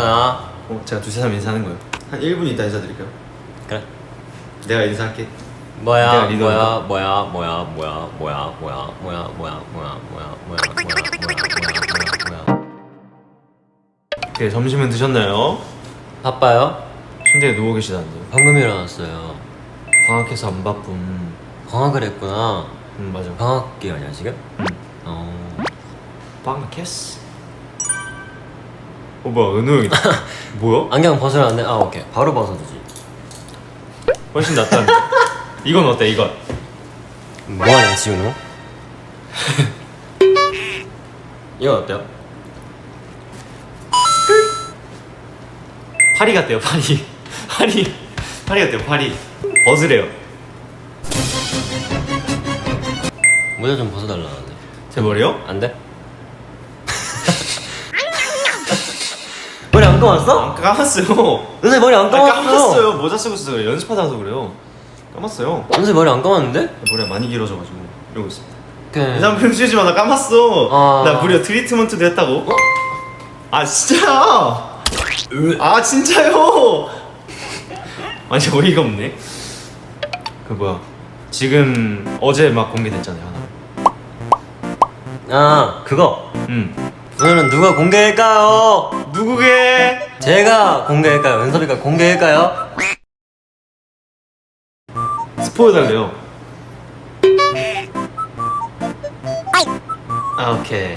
일어나 어, 제가 두세 사람 인사하는 거예요. 한 1분 있다 인사드릴까요? 그래 내가 인사할게. 뭐야 뭐야. 뭐야 뭐야 뭐야 뭐야 뭐야 뭐야 뭐야 뭐야 뭐야 뭐야 뭐야 오케이, 점심은 드셨나요? 바빠요? 침대에 누워 계시다는데요. 방금 일어났어요 방학해서 안 바쁨. 방학을 했구나 음, 맞아. 방학 기간이야 지금? 음. 어 방학했어. 어, 뭐야, 은호 형이다. 뭐야? 안경 벗으라는데 아 오케이 바로 벗어주지 훨씬 낫다는데. 이건 어때, 이건? 뭐하냐 지훈우? 이건 어때요? 파리 같대요, 파리. 파리. 파리 같대요, 파리. 벗으래요. 모자 좀 벗어달라는데 제 머리요? 안 돼? 안 감았어? 안 감았어요. 은세 머리 안 아, 감았어 감았어요. 모자 쓰고 있어서 그래요. 연습하다 와서 그래요. 감았어요. 은세 머리 안 감았는데? 머리가 많이 길어져가지고 이러고 있습니다. 그 이상 평소지 마, 나 감았어. 아. 나 무려 트리트먼트도 했다고. 아 진짜. 아 진짜요. 아니 어이가 없네. 그 뭐야. 지금 어제 막 공개됐잖아요 하나. 아 그거 음. 오늘은 누가 공개할까요? 누구게? 제가 공개할까요? 은섭이가 공개할까요? 스포 해달래요. 아 오케이.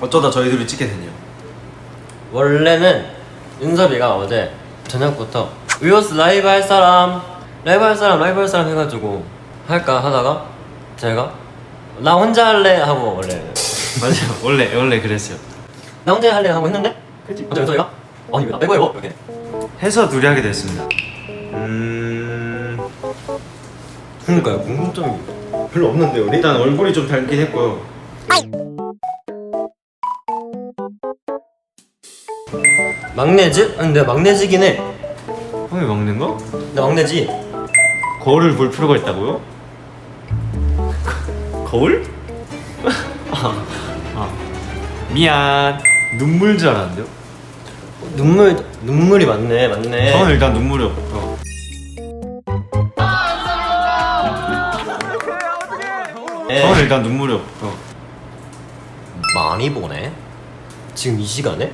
어쩌다 저희 둘이 찍게 됐네요. 원래는 은섭이가 어제 저녁부터 위오스 라이브 할 사람 라이브 할 사람 라이브 할 사람 해가지고 할까 하다가 제가 나 혼자 할래 하고 원래 맞아요. 원래 원래 그랬어요. 나 혼자 할래 하고 했는데 그치? 어제 은섭이가 아니 왜 나 빼고 해요? 이렇게 해서 둘이 하게 됐습니다. 음. 그러니까요 궁금점이 별로 없는데 우리? 일단 얼굴이 좀 닮긴 했고요. 막내지? 근데 막내지긴 해 형이 먹는 거? 근데 막내지 거울을 볼 필요가 있다고요? 거울? 미안. 눈물 줄 알았는데요? 눈물 눈물이 많네 많네 저는 일단 눈물이 없고. 네. 저는 일단 눈물이 없고. 많이 보네 지금 이 시간에?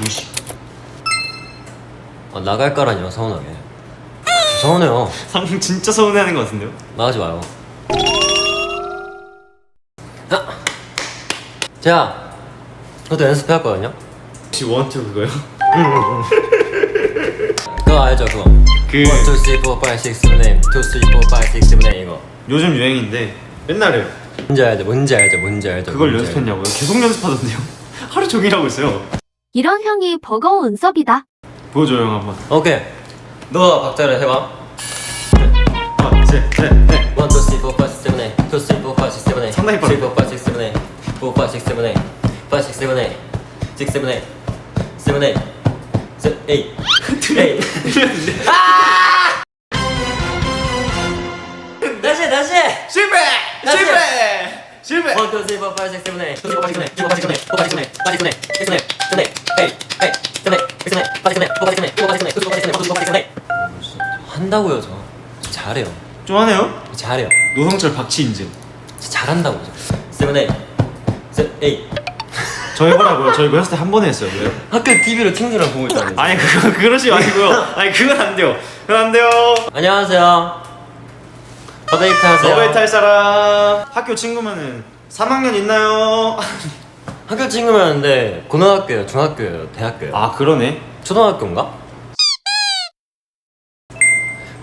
무시 아, 나갈 거라니요 서운하게 서운해요 상 진짜 서운해하는 것 같은데요? 나가지 마요 제가 그것도 연습해왔거든요 혹시 원투 그거요? 그거 알죠 그거 그 1, 2, 3, 4, 5, 6, 7, 8 2, 3, 4, 5, 6, 7, 8 이거 요즘 유행인데 맨날 해요. 뭔지 알죠 뭔지 알죠 뭔지 알죠 그걸 뭔지 연습했냐고요? 계속 연습하던데요? 하루 종일 하고 있어요. 이런 형이 버거운 은섭이다. 보여줘요 형 한번. 오케이 너가 박자를 해봐 하나, 셋, 셋, 넷. 1, 2, 3, 4, 5, 6, 7, 8 2, 3, 4, 5, 6, 7, 8 상당히 3, 4, 빠르다. 5, 6, 7, 8 4, 5, 6, 7, 8 5, 6, 7, 8 6, 7, 8 7, 8 7, 8 8 아! 다시 다시 실패! 다시! 실패! 실패! 1, 2, 3, 4, 5, 6, 7, 8 2, 3, 4, 5, 6, 7, 8 5, 6, 7, 8 5, 6, 7, 8 5, 6, 7, 8 6, 7, 8 8 7, 8 8 7, 8 7, 8 8 7, 8 8 7, 8 8 7, 8 8 7, 8 8 7, 8 한다고요 저 잘해요 좀 하네요? 잘해요 노성철 박치 인증. 진짜 잘한다고 저 7, 8 7, 8 저 해보라고요. 저 이거 했을 때 한 번에 했어요. 왜요? 학교 TV로 친구랑 보고 있다면서 아니 그거 그러지 마시고요. 아니 그건 안 돼요. 그건 안 돼요. 안녕하세요 어데이트 하세요 너베이트 할 사람 학교 친구면은 3학년 있나요? 학교 친구였는데 고등학교예요 중학교예요 대학교예요 아 그러네. 초등학교인가?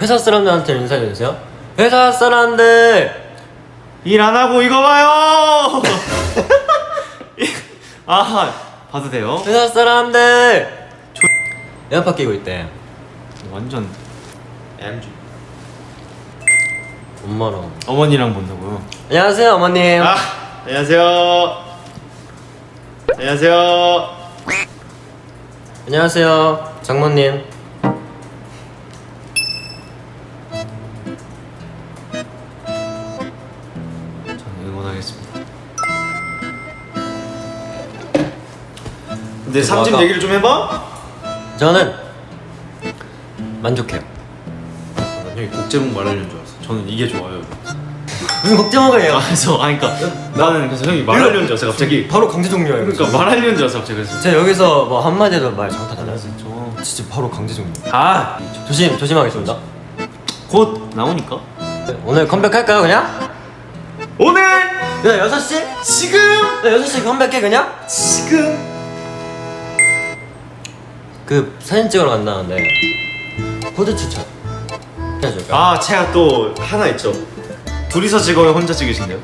회사 사람들한테 인사해주세요 회사 사람들 일 안 하고 이거 봐요. 아 봐도 돼요. 회사 사람들 에어팟 끼고 있대 완전 MG. 엄마랑 어머니랑 본다고요. 안녕하세요 어머님 아 안녕하세요. 안녕하세요. 안녕하세요 장모님 근데 그래서 삼집 아까- 얘기를 좀 해봐. 저는 만족해요. 형이 곡 제목 말하려는 줄 알았어. 저는 이게 좋아요. 무슨 걱정하게요? 아, 그래서 아, 그러니까 나는 그래서 형이 말하려는 줄 알았어. 갑자기. 바로 강제 종료예요. 그러니까 말하려는 줄 알았어. 갑자기 그래서. 제가 여기서 뭐 한마디도 말 잘못하잖아요. 저. 진짜 바로 강제 종료. 아, 조심 조심하겠습니다. 곧 나오니까. 오늘 컴백할까요 그냥? 오늘 그냥 6시? 지금 네 6시 컴백해 그냥? 지금 그 사진 찍으러 간다는데 코드 추천 해줄까? 아 제가 또 하나 있죠. 둘이서 찍어요, 혼자 찍으신대요?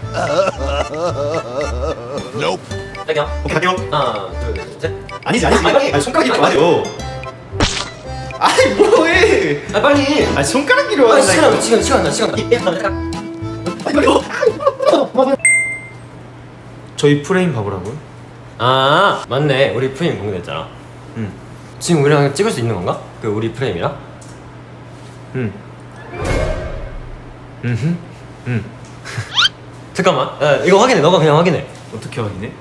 백영 오케이 할게요. 하나 둘셋 아니지 아니지. 아니 손가락이 맞아요. 아니 뭐해? 아 빨리 아니 손가락이로 아 한다. 시간 나 시간 시간 나 시간 나 저희 프레임 봐보라고요? 아 맞네 우리 프레임 공개됐잖아 응. 지금 우리랑 찍을 수 있는 건가? 그 우리 프레임이랑? 응. 응. 응. 잠깐만 야, 이거 확인해 너가 그냥 확인해 어떻게 확인해?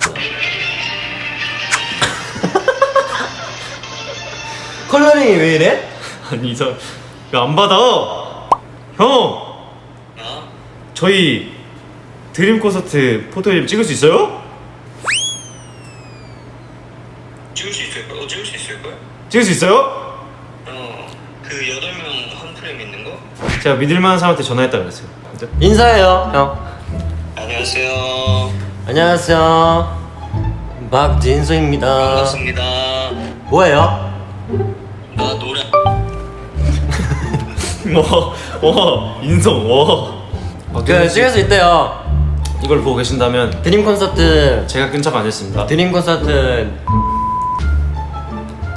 컬러링이 왜 이래? 아니 야안 받아. 형. 저희 드림 콘서트 포토앨범 찍을 수 있어요? 찍을 수 있을 거야? 어, 찍을 수 있을 거야? 찍을 수 있어요? 어, 그 여덟 명 한 프레임 있는 거? 제가 믿을 만한 사람한테 전화했다 그랬어요. 진짜? 인사해요 형 안녕하세요. 안녕하세요 박진수입니다 반갑습니다. 뭐예요? 나 노래 와, 와, 인성, 와. 아, 그 찍을 수 있대요 이걸 보고 계신다면 드림 콘서트 제가 끈적 안 했습니다. 드림 콘서트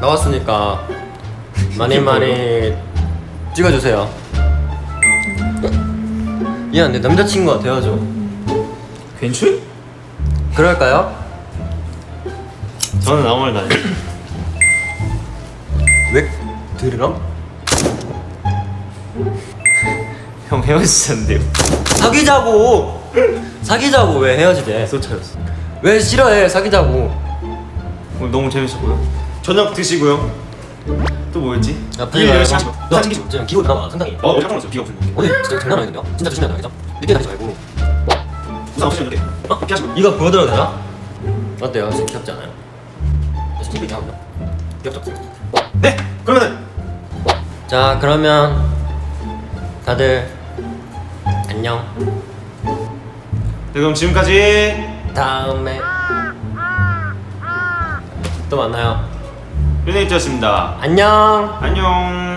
나왔으니까 많이 많이 찍어주세요. 야, 내 남자친구가 되어줘. 괜찮? 그럴까요? 저는 아무 말도 안 해요. 왜 들으럼? 형 헤어지셨는데요. 사귀자고. 사귀자고 왜 헤어지대? 소 차였어. 왜 싫어해? 사귀자고. 오늘 너무 재밌었고요. 저녁 드시고요. 또 뭐였지? 야, 일 빨리 열심히 너 하시고. 사진 지금 기분 남아 상당히. 어, 오늘 잠깐만 비가 오는. 오늘 진짜 장난 아니던데요? 진짜 조심해야 되겠죠? 늦게 다니지 말고. 우산 없으면 이렇게. 어? 이렇게 하시고. 이거 보여드려도 되나? 어때요? 지금 귀엽지 않아요? 지금 이렇게 하고 귀엽죠? 네. 그러면은 자 그러면 다들 안녕 네, 그럼 지금까지 다음에 또 만나요 유네이트였습니다. 안녕 안녕.